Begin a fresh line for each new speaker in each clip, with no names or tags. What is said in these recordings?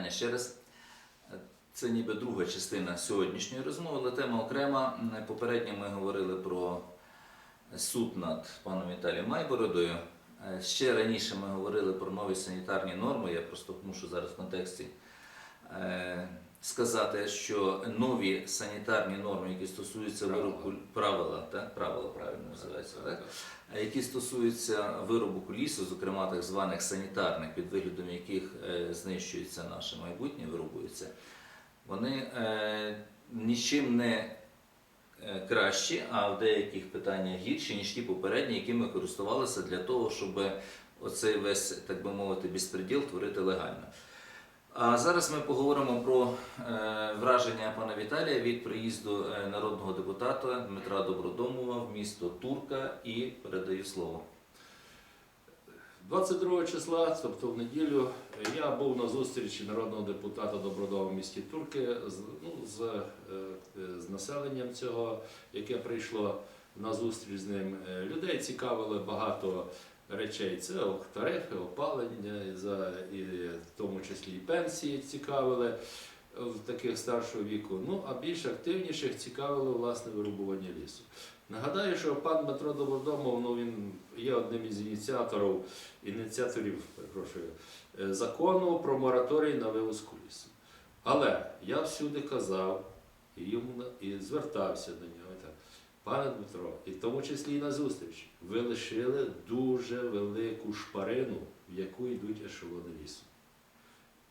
Аня, ще раз. Це ніби друга частина сьогоднішньої розмови, але тема окрема. Попередньо ми говорили про суд над паном Віталієм Майбородою. Ще раніше ми говорили про нові санітарні норми. Я просто мушу зараз в контексті е, сказати, що нові санітарні норми, які стосуються виробку правила, так? правила правильно називається, так? Які стосуються виробу лісу, зокрема так званих санітарних, під виглядом яких е, знищується наше майбутнє, вирубується, вони е, нічим не е, кращі, а в деяких питаннях гірші, ніж ті попередні, якими користувалися для того, щоб оцей весь, так би мовити, безпреділ творити легально. А зараз ми поговоримо про е, враження пана Віталія від приїзду е, народного депутата Дмитра Добродомова в місто Турка і передаю слово.
22 числа, тобто в неділю, я був на зустрічі народного депутата Добродова в місті Турки з, ну, з, е, з населенням цього, яке прийшло на зустріч з ним. Людей цікавили багато речей. Це тарифи, опалення, за, і в тому числі і пенсії цікавили в таких старшого віку. Ну а більш активніших цікавило власне вирубування лісу. Нагадаю, що пан Дмитро Добродомов, ну він є одним із ініціаторів, ініціаторів перепрошую, е, закону про мораторій на вивозку лісу. Але я всюди казав і йому і звертався до нього. Пане Дмитро, і в тому числі і на зустріч, ви лишили дуже велику шпарину, в яку йдуть ешелони лісу.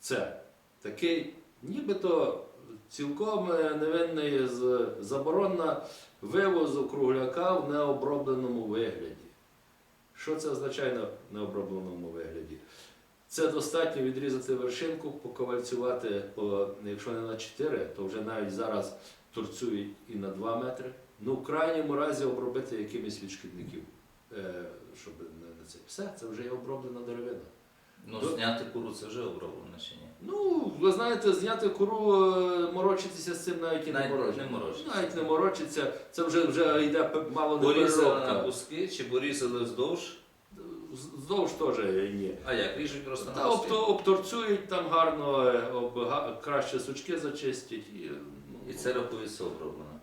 Це такий, нібито цілком е, невинний з- заборона вивозу кругляка в необробленому вигляді. Що це означає на необробленому вигляді? Це достатньо відрізати вершинку, поковальцювати, якщо не на 4, то вже навіть зараз торцюють і на 2 метри. Ну, в крайньому разі обробити якимось від шкідників, е, щоб не, це. Все, це вже є оброблена деревина.
Ну,
До-
зняти куру це вже оброблено чи ні?
Ну, ви знаєте, зняти кору, е, морочитися з цим навіть і
Навіть
не морочиться.
не морочиться.
Навіть не морочиться. Це вже, вже йде мало не
Порізали на куски чи порізали вздовж?
Здовж теж ні.
А як? Ріжуть просто
Та
на куски?
обто- обторцюють там гарно, е, об, га- краще сучки зачистять. І, ну,
І це рахується оброблено.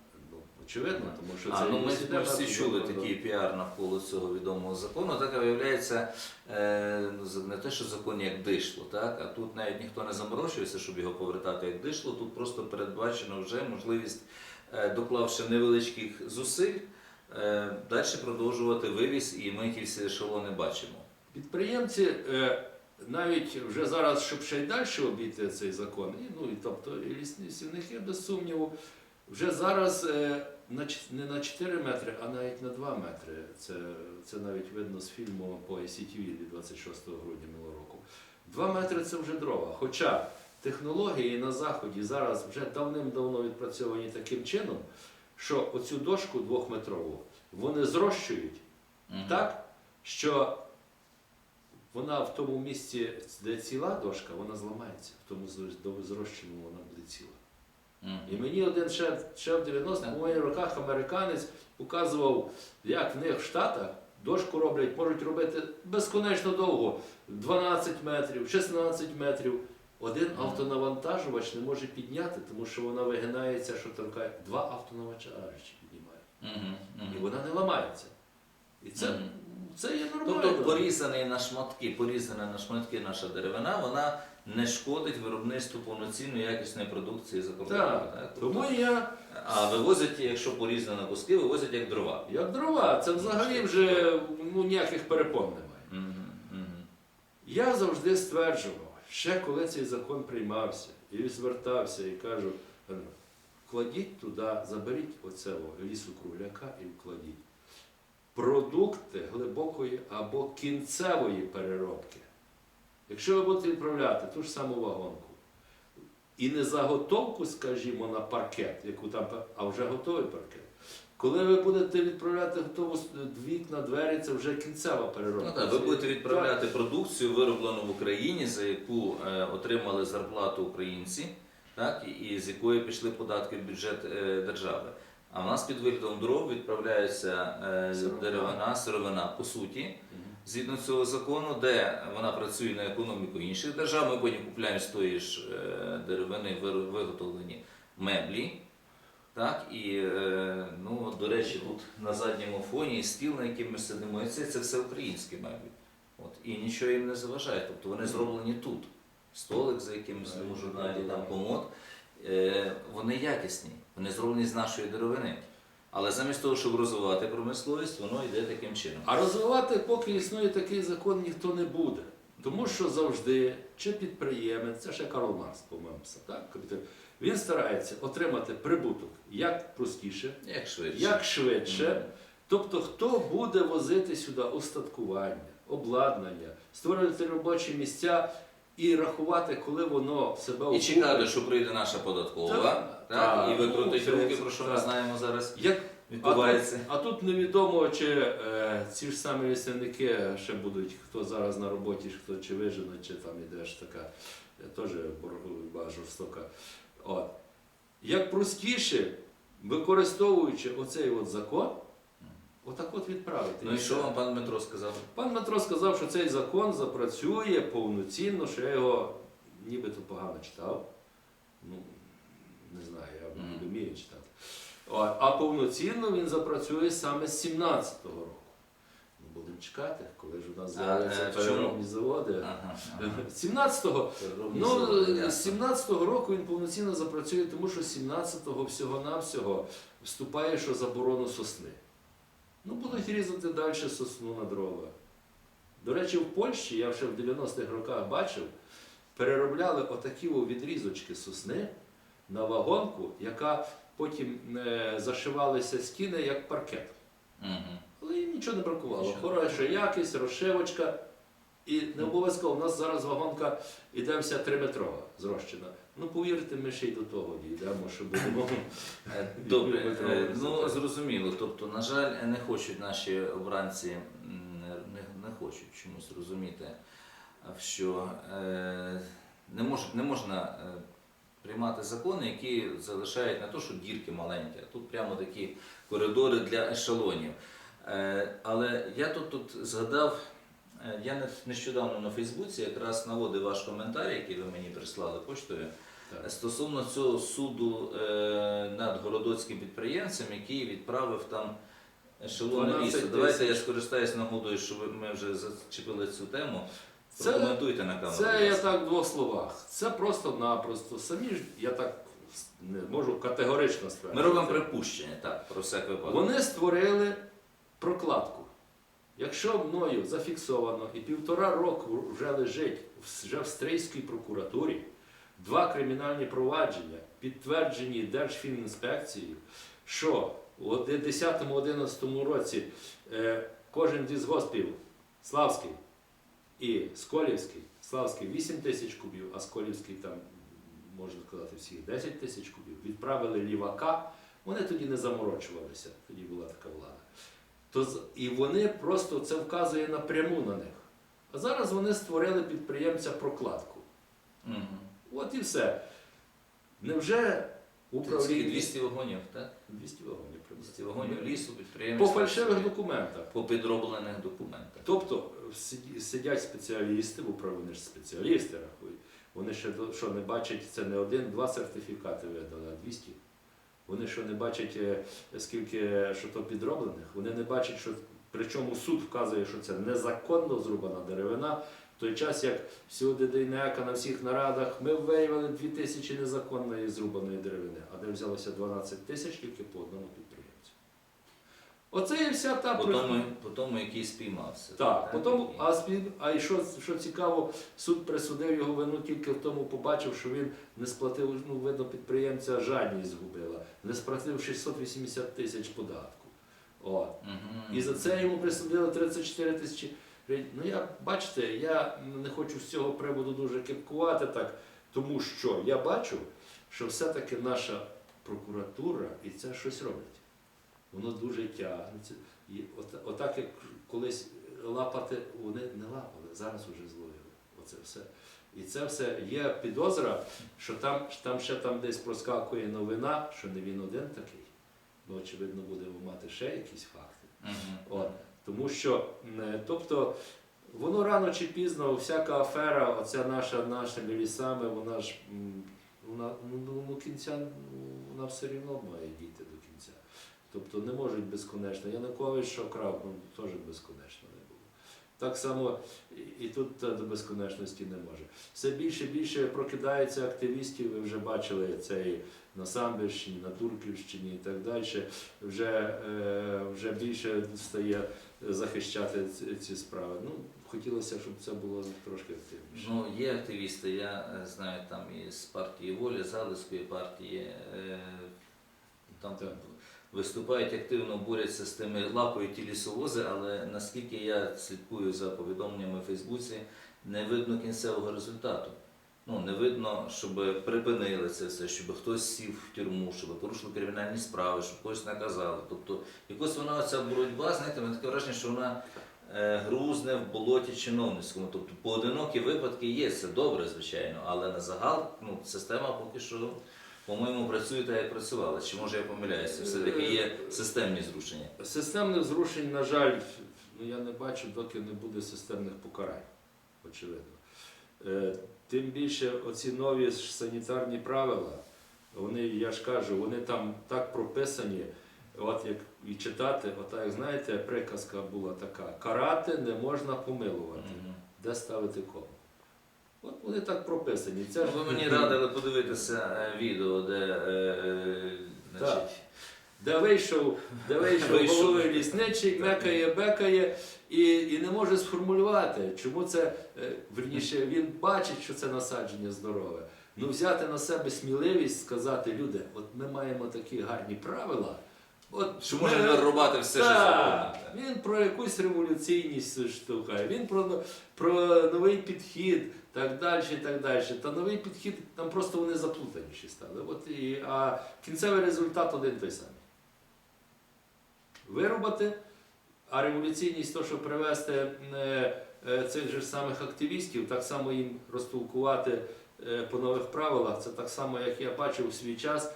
Очевидно, тому що
А, ну, ми, ми всі чули такий піар навколо цього відомого закону. Так виявляється, е, ну, не те, що закон як дишло, так? а тут навіть ніхто не заморочується, щоб його повертати як дишло. Тут просто передбачено вже можливість, е, доклавши невеличких зусиль, е, далі продовжувати вивіз, і ми ті всі ешелони бачимо.
Підприємці е, навіть вже зараз, щоб ще й далі обійти цей закон, і, ну, і, тобто і лісні без сумніву, вже зараз е, не на 4 метри, а навіть на 2 метри. Це, це навіть видно з фільму по ICTV від 26 грудня минулого року. 2 метри це вже дрова. Хоча технології на Заході зараз вже давним-давно відпрацьовані таким чином, що оцю дошку двохметрову вони зрощують
Мгм.
так, що вона в тому місці, де ціла дошка, вона зламається, в тому зро- зрощеному вона буде ціла. І мені один ще, ще в 90-х у моїх роках американець показував, як в них в Штатах дошку роблять, можуть робити безконечно довго, 12 метрів, 16 метрів. Один автонавантажувач не може підняти, тому що вона вигинається, що торкає. Два автонавантажувачі піднімають. І вона не ламається. І це, це є нормально.
Тобто порізаний на шматки, порізана на шматки наша деревина, вона не шкодить виробництву повноцінної якісної продукції за кордоном.
Так,
так? Тобто,
тому я,
А вивозять, якщо порізано на куски, вивозять як дрова.
як дрова, це взагалі вже ну, ніяких перепон немає.
Мгм, мгм.
Я завжди стверджував, ще коли цей закон приймався, і звертався і кажу, «Е, вкладіть туди, заберіть оцього лісу кругляка і вкладіть продукти глибокої або кінцевої переробки. Якщо ви будете відправляти ту ж саму вагонку, і не заготовку, скажімо, на паркет, яку там, а вже готовий паркет. Коли ви будете відправляти готову вікна, двері, це вже кінцева переробка.
Ну, так, ви будете відправляти продукцію, вироблену в Україні, за яку е, отримали зарплату українці, так, і, з якої пішли податки в бюджет е, держави. А в нас під виглядом дров відправляється е,
Сировина.
деревина, сировина, по суті. Згідно цього закону, де вона працює на економіку інших держав, ми потім купляємо з тої ж е, деревини виготовлені меблі. Так, і е, ну, до речі, тут на задньому фоні стіл, на яким ми сидимо, це, це все українські меблі. От, і нічого їм не заважає. Тобто вони зроблені тут. Столик, за яким в журналі, там комод, е, вони якісні, вони зроблені з нашої деревини. Але замість того, щоб розвивати промисловість, воно йде таким чином.
А розвивати, поки існує такий закон, ніхто не буде. Тому що завжди, чи підприємець, це ще Карл Маркс, по-моєму, так? Він старається отримати прибуток як простіше,
Як швидше.
як швидше.
Мгм.
Тобто, хто буде возити сюди устаткування, обладнання, створювати робочі місця і рахувати, коли воно себе
І чекати, що прийде наша податкова,
Так,
так,
так.
і викрутить
Ну, це-
руки, про що ми
так.
знаємо зараз
Як
відбувається.
А тут, а тут невідомо, чи е, ці ж самі лісники ще будуть, хто зараз на роботі, хто чи вижене, чи там ідеш така, е, теж боргова жорстока. От. Як простіше, використовуючи оцей от закон, отак от відправити.
Ну і що вам пан Дмитро сказав?
Пан Дмитро сказав, що цей закон запрацює повноцінно, що я його нібито погано читав. Ну, не знаю, я не вмію читати. А повноцінно він запрацює саме з 17-го року. Ну, будемо чекати, коли ж у нас з'являться
е,
переробні заводи.
Ага, ага.
17-го Ну,
заводи,
17-го року він повноцінно запрацює, тому що 17-го всього-навсього вступає, що заборону сосни. Ну, будуть різати далі сосну на дрова. До речі, в Польщі, я ще в 90-х роках бачив, переробляли отакі відрізочки сосни на вагонку, яка потім е, зашивалися стіни як паркет.
Мгм.
Але їм нічого не бракувало.
Нічого.
Хороша якість, розшивочка. І не обов'язково, у нас зараз вагонка іде вся триметрова зрощена. Ну повірте, ми ще й до того дійдемо, що будемо.
Е, Добре, е, ну зрозуміло. Тобто, на жаль, не хочуть наші обранці, не, не, хочуть чомусь розуміти, що е, не, мож, не можна е, приймати закони, які залишають не то, що дірки маленькі, а тут прямо такі коридори для ешелонів. Е, але я тут, тут згадав, е, я не- нещодавно на Фейсбуці якраз наводив ваш коментар, який ви мені прислали поштою.
Так.
Стосовно цього суду е, над городоцьким підприємцем, який відправив там
12
лісу. Давайте я
тисяч.
скористаюсь нагодою, що ми вже зачепили цю тему.
Це-
Прокоментуйте на камеру.
Це
будь
я
ласка.
так в двох словах. Це просто-напросто. Самі ж я так не можу категорично
Ми робимо припущення, так, про всяк випадок.
Вони створили прокладку. Якщо мною зафіксовано і півтора року вже лежить в- вже в Стрийській прокуратурі два кримінальні провадження, підтверджені Держфінінспекцією, що у 10-11 році е, кожен зі госпів Славський і Сколівський, Славський 8 тисяч кубів, а Сколівський там, можна сказати, всіх 10 тисяч кубів, відправили лівака, вони тоді не заморочувалися, тоді була така влада. То, і вони просто це вказує напряму на них. А зараз вони створили підприємця прокладку.
Мгм.
От і все. Невже
Скільки?
управління
200 вагонів, так?
200 вагонів
200 вагонів лісу,
По
підприємець.
фальшивих документах.
По підроблених документах.
Тобто сидять спеціалісти, в управлінні ж спеціалісти рахують. Вони ще що не бачать, це не один-два сертифікати видали, а 200. Вони що не бачать, е, скільки що то підроблених, вони не бачать, що причому суд вказує, що це незаконно зрубана деревина. В той час, як всюди Дейнека на всіх нарадах, ми виявили 2 тисячі незаконної зрубаної деревини, а де взялося 12 тисяч тільки по одному підприємцю. Оце і вся та
тому, по тому, який спіймався.
так, потім,
який-
а, спів- а і що, що цікаво, суд присудив його вину тільки в тому, побачив, що він не сплатив, ну, видно, підприємця жадність згубила, не сплатив 680 тисяч податку. От.
Мгм.
І за це йому присудили 34 тисячі. Ну я бачите, я не хочу з цього приводу дуже кипкувати так, тому що я бачу, що все-таки наша прокуратура і це щось робить. Воно дуже тягнеться. І от, отак, як колись лапати, вони не лапали, зараз вже зловили. Оце все. І це все є підозра, що там, там ще там десь проскакує новина, що не він один такий. Ну, очевидно, буде мати ще якісь факти.
Мгм.
От. Тому що, е, тобто, Воно рано чи пізно, всяка афера, оця наша нашими лісами, вона ж вона ну, ну, кінця ну, вона все рівно має дійти до кінця. Тобто не можуть безконечно. Янукович, крав, ну теж безконечно не було. Так само і, тут до безконечності не може. Все більше і більше прокидається активістів. Ви вже бачили це і на Самбірщині, на Турківщині і так далі. Вже, е, вже більше стає захищати ці, справи. Ну, хотілося, щоб це було трошки активніше.
Ну, є активісти, я е, знаю там і з партії Воля, Залицької партії, е, там
Так.
виступають активно, борються з тими, лапають ті лісовози, але наскільки я слідкую за повідомленнями в Фейсбуці, не видно кінцевого результату. Ну, не видно, щоб припинили це все, щоб хтось сів в тюрму, щоб порушили кримінальні справи, щоб когось наказали. Тобто, якось вона ця боротьба, знаєте, мене таке враження, що вона е, грузне в болоті чиновницькому. Тобто поодинокі випадки є, це добре, звичайно, але на загал ну, система поки що, по-моєму, працює так, як працювала. Чи може я помиляюся? Все-таки є системні зрушення.
Системних зрушень, на жаль, ну, я не бачу, доки не буде системних покарань, очевидно. Тим більше оці нові санітарні правила, вони, я ж кажу, вони там так прописані, от як і читати, от як знаєте, приказка була така: карати не можна помилувати.
Мгм.
Де ставити кому? От вони так прописані. Це ж
Ви мені радили подивитися е, відео, де е, е, значить,
Де вийшов, де вийшов, голови лісничий, мекає, бекає і, і не може сформулювати, чому це, е, верніше, він бачить, що це насадження здорове. Ну, взяти на себе сміливість, сказати, люди, от ми маємо такі гарні правила. От
що
ми-
може нарубати все, що
Так,
завгодно.
Він про якусь революційність штовхає, він про, про новий підхід, так далі, так далі. Та новий підхід, там просто вони заплутаніші стали. От і, а кінцевий результат один той самий. Вирубати, а революційність, то, що привести е, е, цих же самих активістів, так само їм розтолкувати е, по нових правилах. Це так само, як я бачив у свій час,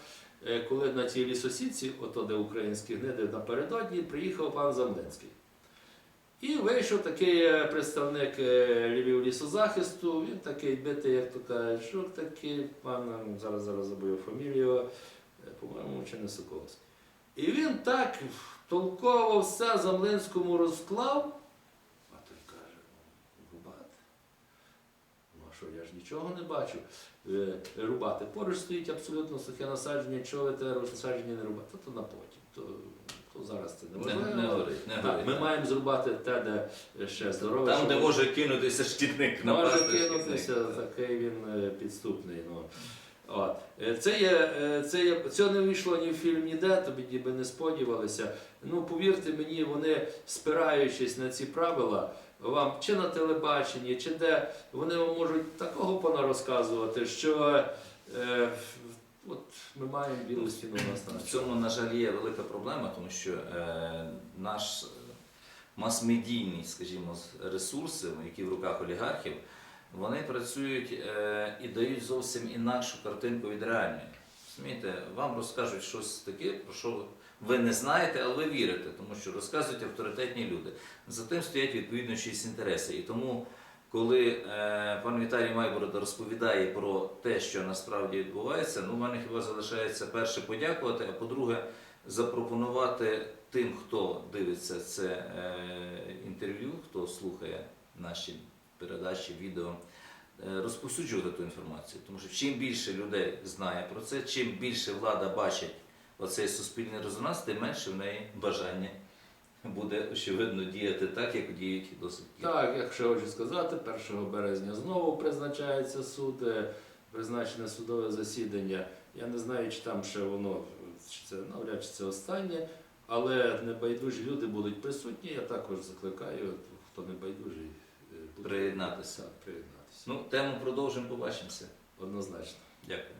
коли на цій лісосідці, ото де українські гниди, напередодні приїхав пан Замлинський. І вийшов такий представник Львів лісозахисту, він такий битий, як то кажуть, що такий, пан, зараз зараз забув фамілію, по-моєму, чи не Соколовський. І він так толково все Замлинському розклав, а той каже, ну, рубати. Ну а що, я ж нічого не бачу. Е, Рубати. Поруч стоїть абсолютно сухе насадження, чого ви те насадження не рубати, то, то на потім. То, то зараз це не
Не, не горить, не горить.
ми маємо зрубати те, де ще здорове.
Там,
щоб-
де може кинутися шкідник
може
напасти
кинутися,
шкідник.
такий він е, підступний. Ну. От. Е, Це є, е, це є, цього не вийшло ні в фільм, ніде, тобі ніби не сподівалися. Ну, повірте мені, вони, спираючись на ці правила, вам чи на телебаченні, чи де, вони вам можуть такого пана розказувати, що е, от ми маємо білу стіну нас на
В цьому, на жаль, є велика проблема, тому що е, наш е, мас-медійний, скажімо, ресурси, які в руках олігархів, вони працюють е, і дають зовсім інакшу картинку від реальної. Розумієте, вам розкажуть щось таке, про що ви не знаєте, але ви вірите, тому що розказують авторитетні люди. За тим стоять відповідно чиїсь інтереси. І тому, коли е, пан Віталій Майборода розповідає про те, що насправді відбувається, ну, в мене хіба залишається перше подякувати, а по-друге, запропонувати тим, хто дивиться це е, інтерв'ю, хто слухає наші передачі, відео, е, розповсюджувати ту інформацію. Тому що чим більше людей знає про це, чим більше влада бачить оцей суспільний резонанс, тим менше в неї бажання буде очевидно діяти так, як діють досить.
Так, як ще хочу сказати, 1 березня знову призначається суд, е, призначене судове засідання. Я не знаю, чи там ще воно, чи це навряд чи це останнє, але небайдужі люди будуть присутні. Я також закликаю, хто небайдужий,
Приєднатися.
Приєднатися.
Ну, тему продовжимо, побачимося.
Однозначно.
Дякую.